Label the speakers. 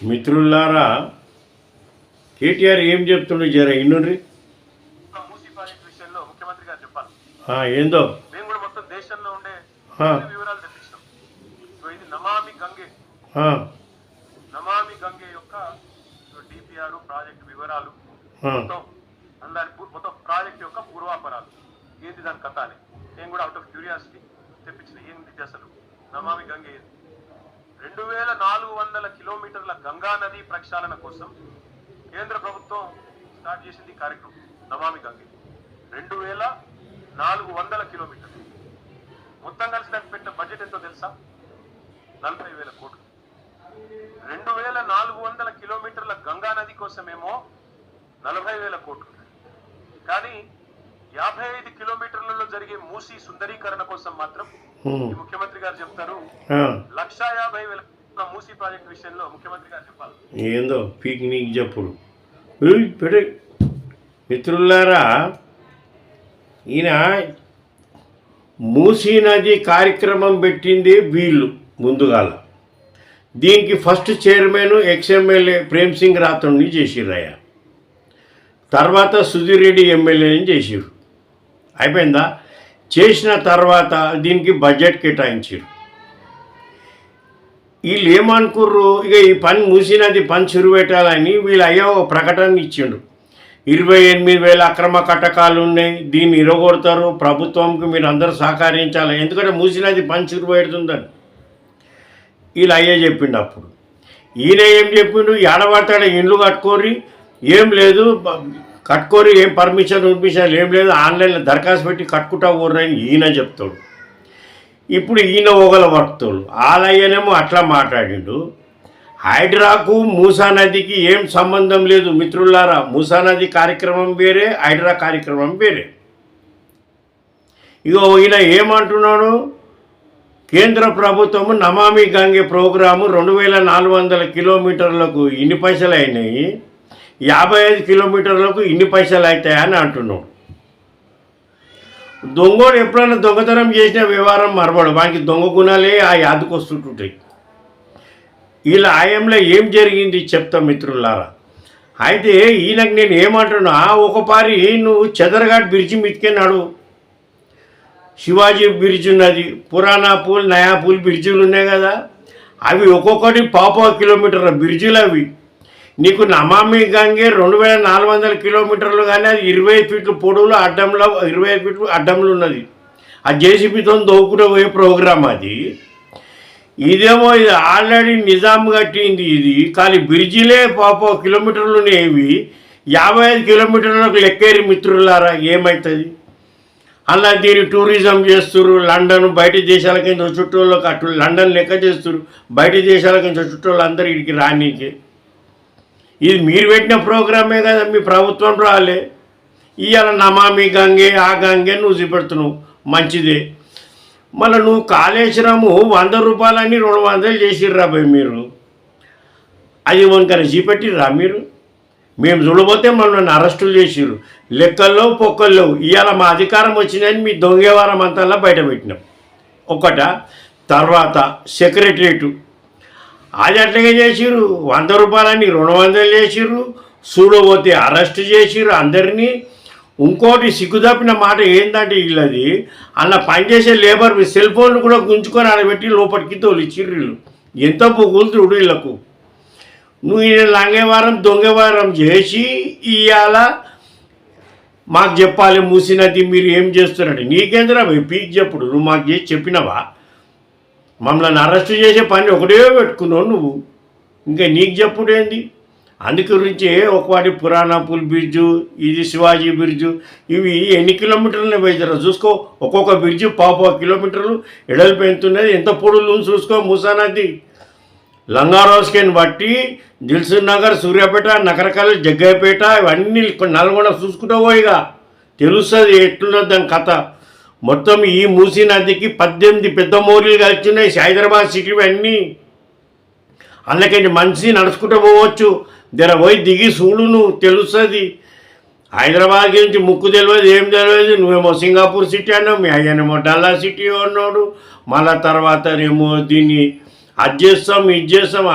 Speaker 1: మిత్రులారా కేటీఆర్ ఏం చెప్తుండే జర ఇన్నుండ్రి ఏందో?
Speaker 2: మేము కూడా మొత్తం దేశంలో ఉండే వివరాలు తెప్పించాం ఇది నమామి గంగే. నమామి గంగే యొక్క డిపిఆర్ ప్రాజెక్ట్ వివరాలు మొత్తం దాని పూ- మొత్తం ప్రాజెక్ట్ యొక్క పూర్వాపరాలు. ఏంటి దాని కథ అని? నేను కూడా అవుట్ ఆఫ్ క్యూరియాసిటీ తెప్పించిన ఏంటి అసలు నమామి గంగే రెండు వేల నాలుగు వందల కిలోమీటర్ల గంగా నది ప్రక్షాళన కోసం కేంద్ర ప్రభుత్వం స్టార్ట్ చేసింది కార్యక్రమం నమామి గంగే. రెండు వేల నాలుగు వందల కిలోమీటర్లు. మొత్తం కలిసి దానికి పెట్టిన బడ్జెట్ ఎంతో తెలుసా? నలభై వేల కోట్లు. రెండు వేల నాలుగు వందల కిలోమీటర్ల గంగా నది కోసమేమో నలభై వేల కోట్లు. కానీ యాభై ఐదు కిలోమీటర్లలో జరిగే మూసీ సుందరీకరణ కోసం మాత్రం ముఖ్యమంత్రి గారు చెప్తారు
Speaker 1: ఆ,
Speaker 2: లక్షా యాభై వేల కోట్ల మూసీ ప్రాజెక్ట్ విషయంలో ముఖ్యమంత్రి గారు చెప్పాలి.
Speaker 1: ఏందో పిక్నిక్ చెప్పుడు ఉయ్, పెట్టే మిత్రులారా ఈయన మూసీ నది కార్యక్రమం పెట్టింది వీళ్ళు ముందుగాల. దీనికి first chairman ex MLA Prem Singh రాథోడ్ని చేసిర్రయ్య. తర్వాత సుధీర్ రెడ్డి ఎమ్మెల్యేని చేసిర్రు. అయిపోయిందా? చేసిన తర్వాత దీనికి బడ్జెట్ కేటాయించారు. వీళ్ళు ఏమనుకుర్రు ఇక ఈ పని మూసినది పని చురుపెట్టాలని వీళ్ళు అయ్యో ఒక ప్రకటన ఇచ్చిండు. ఇరవై ఎనిమిది వేల అక్రమ కటకాలు ఉన్నాయి దీన్ని ఇరగొడతారు ప్రభుత్వంకి మీరు అందరూ సహకరించాలి ఎందుకంటే మూసినది పని చురుపెడుతుందని వీళ్ళు అయ్యే చెప్పిండు అప్పుడు. ఈయన ఏం చెప్పిండు ఏడబడతాడు ఇండ్లు కట్టుకోరి ఏం లేదు కట్టుకొని ఏం పర్మిషన్ పర్మిషన్ ఏం లేదు ఆన్లైన్లో దరఖాస్తు పెట్టి కట్టుకుంటా ఊర్రని ఈయన చెప్తాడు. ఇప్పుడు ఈయన ఒకల వర్తాడు ఆలయ్యనేమో అట్లా మాట్లాడిండు. హైడ్రాకు మూసా నదికి ఏం సంబంధం లేదు మిత్రులారా. మూసా నది కార్యక్రమం వేరే హైడ్రా కార్యక్రమం వేరే. ఇగో ఈయన ఏమంటున్నాడు? కేంద్ర ప్రభుత్వము నమామి గంగే ప్రోగ్రాము రెండు వేల నాలుగు వందల కిలోమీటర్లకు ఇన్ని పైసలు అయినాయి. యాభై ఐదు కిలోమీటర్లకు ఇన్ని పైసలు అవుతాయని అంటున్నాడు దొంగోడు ఎప్పుడైనా దొంగతనం చేసిన వ్యవహారం మరవడు. వానికి దొంగ గుణాలే ఆ యాదకు వస్తుంటుంటాయి. వీళ్ళ ఆయంలో ఏం జరిగింది చెప్తా మిత్రులారా? అయితే ఈయనకు నేను ఏమంటున్నా ఒకపారి నువ్వు చెదరగాడ్ బ్రిడ్జి మీదకే శివాజీ బ్రిడ్జ్ ఉన్నది పురాణా పూల్ నయా పూల్ బ్రిడ్జిలు ఉన్నాయి కదా. అవి ఒక్కొక్కటి పాపో కిలోమీటర్ల బ్రిడ్జిలు అవి. నీకు నమామి గంగే రెండు వేల నాలుగు వందల కిలోమీటర్లు కానీ అది ఇరవై ఫీట్లు పొడవులు అడ్డంలో ఇరవై ఫీట్లు అడ్డంలో ఉన్నది. ఆ జేసీబీతో దోకుట పోయే ప్రోగ్రాం అది. ఇదేమో ఇది ఆల్రెడీ నిజాం కట్టింది ఇది. కానీ బ్రిడ్జిలే పాప కిలోమీటర్లు ఏవి యాభై ఐదు కిలోమీటర్లకు లెక్కేరి మిత్రులారా ఏమవుతుంది అలా దీన్ని టూరిజం చేస్తున్నారు లండన్ బయట దేశాల కింద చుట్టూళ్ళకి అటు లండన్ లెక్క చేస్తున్నారు బయట దేశాల కింద చుట్టూళ్ళు అందరూ ఇడికి రానీకి. ఇది మీరు పెట్టిన ప్రోగ్రామే కదా మీ ప్రభుత్వం రాలే. ఇవాళ నమామి గంగే ఆ గంగే నువ్వు చూపెడుతున్నావు. మంచిదే. మళ్ళీ నువ్వు కాళేశ్వరము వంద రూపాయలని రెండు వందలు చేసిర్రా పోయి మీరు. అది వంకర చూపెట్టిర్రా మీరు? మేము చూడబోతే మనల్ని అరెస్టులు చేసిర్రు. లెక్కల్లో పొక్కల్లో ఇవాళ మా అధికారం వచ్చిందని మీ దొంగేవారం అంతల్లా బయట పెట్టినాం. ఒకట తర్వాత సెక్రటరేటు అది అట్లాగే చేసిర్రు. వంద రూపాయలని రెండు వందలు చేసిర్రు. చూడబోతే అరెస్ట్ చేసిర్రు అందరినీ. ఇంకోటి సిగ్గుదప్పిన మాట ఏంటంటే వీళ్ళది. అలా పనిచేసే లేబర్ సెల్ ఫోన్లు కూడా గుంజుకొని ఆడబెట్టి లోపలికి తోలిచ్చిర్రు వీళ్ళు. ఎంత పొగులుతుడు వీళ్ళకు. నువ్వు ఈయన లంగేవారం దొంగవారం చేసి ఇవాళ మాకు చెప్పాలి మూసినది మీరు ఏం చేస్తున్నాడు నీకేంద్రా పీక్ చెప్పుడు? నువ్వు మాకు చేసి చెప్పినవా? మమ్మల్ని అరెస్ట్ చేసే పని ఒకటే పెట్టుకున్నావు నువ్వు. ఇంకా నీకు చెప్పుడేంది? అందుకు అందు ఒకవాటి పురాణా బ్రిడ్జ్ బ్రిడ్జు ఇది శివాజీ బ్రిడ్జు ఇవి ఎన్ని కిలోమీటర్లు వేసారో చూసుకో. ఒక్కొక్క బ్రిడ్జ్ పాప కిలోమీటర్లు ఎడలు ఎంతున్నది ఎంత పొడులు చూసుకో ముసానది లంగారోస్కెన్ బట్టి దిల్సుఖ్ నగర్ సూర్యాపేట నకరకల్ జగ్గయ్యపేట ఇవన్నీ నల్గొండ చూసుకుంటావో ఇక తెలుస్తుంది ఎట్లున్నది దాని కథ. మొత్తం ఈ మూసీ నదికి పద్దెనిమిది పెద్ద మోరీలు కలిసినాయి. హైదరాబాద్ సిటీ అన్నీ అందుకని మనిషి నడుచుకుంటూ పోవచ్చు. జర పోయి దిగి చూడు నువ్వు తెలుస్తుంది. హైదరాబాద్ గురించి ముక్కు తెలియదు ఏం తెలియదు నువ్వేమో సింగపూర్ సిటీ అన్నావు మీ అయ్యనేమో డల్లా సిటీ అన్నాడు. మళ్ళా తర్వాత ఏమో దీన్ని అది చేస్తాం ఇది చేస్తాం.